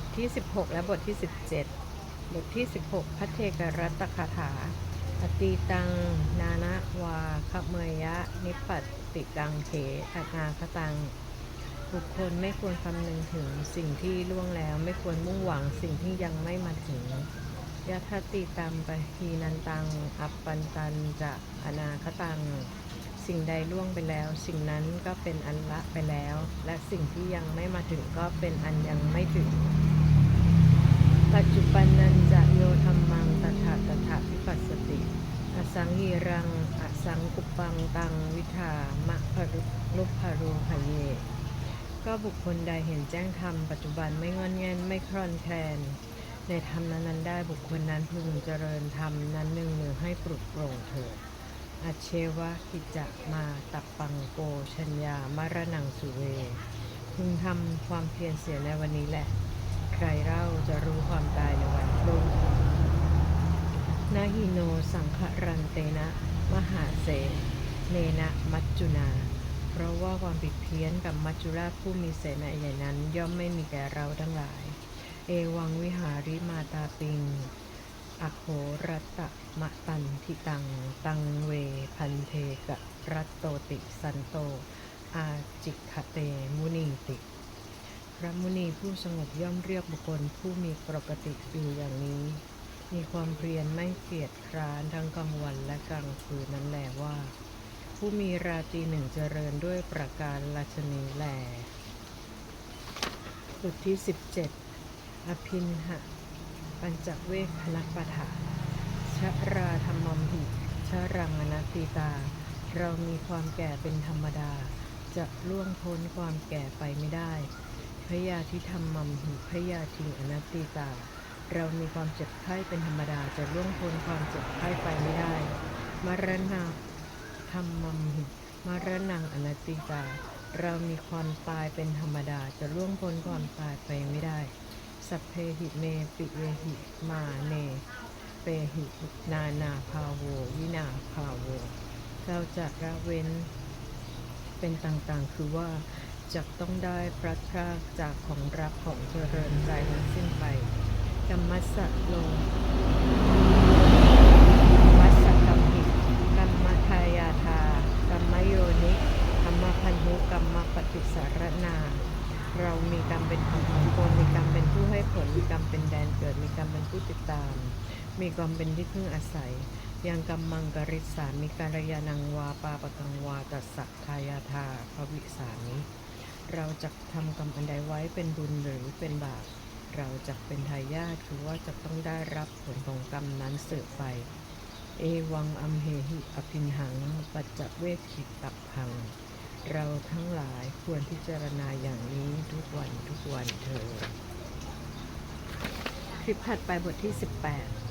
ทที่ 16 และบทที่ 17 บทที่ 16พัทเทกรัตคาถา อตีตัง นานะวาคเมยะ นิปัตติกังเถอนาคตัง บุคคลไม่ควรคำนึงถึงสิ่งที่ล่วงแล้วไม่ควรมุ่งหวังสิ่งที่ยังไม่มาถึงยะทติตัมปะฮีนันตัง อัปปันตันจะอนาคตัง สิ่งใดล่วงไปแล้ว สิ่งนั้นก็เป็นอันละไปแล้ว และสิ่งที่ยังไม่มาถึงก็เป็นอันยังไม่ถึง ปัจจุบันนันจะโยธรรมังตถาตถาพิปัสสติ อสังหีรัง อสังกุปังตังวิธามะพรุลุพารุหเย ก็บุคคลใดเห็นแจ้งธรรมปัจจุบันไม่งอนแงนไม่คลอนแคลน ในธรรมนั้น ๆ ได้บุคคลนั้นพึงเจริญธรรมนั้นหนึ่งหนึ่งให้ปลุกโปร่งเถิดอาเชวะกิจมาตับปังโกชัญญามารนังสุเว พึงทำความเพียรเสียในวันนี้แหละ ใครเล่าจะรู้ความตายในวันพรุ่งนาฮิโนสังขรันเตนะ มหาเสเนนะมัจจุนา เพราะว่าความผิดเพี้ยนกับมัจจุราชผู้มีเสนาใหญ่นั้นย่อมไม่มีแก่เราทั้งหลาย เอวังวิหาริมาตาปิงอโครัตตะมะตันทิตัง ตังเวพันเทกะรัตโตติสันโต อาจิกคเตมุนีติ พระมุนีผู้สงบย่อมเรียกบุคคลผู้มีปกติอยู่อย่างนี้ มีความเพียรไม่เกียจคร้านทั้งกลางวันและกลางคืนนั้นแหละว่า ผู้มีราตรีหนึ่งเจริญด้วยประการราชนีแหลบทที่ 17 อภินหะ ปัญจเวคคณปะถาชราธรรมมหิชรังอนัตติตา เรามีความแก่เป็นธรรมดา จะล่วงพ้นความแก่ไปไม่ได้ พยาธิธรรมมัมหิพยาธิอนัตติตา เรามีความเจ็บไข้เป็นธรรมดาจะล่วงพ้นความเจ็บไข้ไปไม่ได้ มรณะธรรมมัมหิมรณังอนัตติตา เรามีความตายเป็นธรรมดาจะล่วงพ้นความตายไปไม่ได้ สัพเพหิเมปิเวหิมาเนเปหินานาภาโววินาภาโว เราจะละเว้นเป็นต่างๆ คือว่า จะต้องได้พลัดพรากจากของรักของเจริญใจนั้นสิ้นไปกัมมัสสะโลมัสสะกัมหิกัมมทายาทากัมมโยนิกัมมพันธุกัมมปฏิสารนา เรามีกรรมเป็นของของตนมีกรรมเป็นผู้ให้ผล มีกรรมเป็นแดนเกิด มีกรรมเป็นผู้ติดตาม มีกรรมเป็นที่พึ่งอาศัยยังกรรมมังกริสามีการยานังวาปาปกังวาตัสสะทายาทาภวิสามิ เราจะทำกรรมอันใดไว้เป็นบุญหรือเป็นบาป เราจะเป็นทายาทคือว่าจะต้องได้รับผลของกรรมนั้นสืบไป เอวังอัมเหหิอภินหัง ปัจจเวคิตับพัง เราทั้งหลายควรพิจารณาอย่างนี้ทุกวันทุกวันเถิดคลิปถัดไปบทที่ 18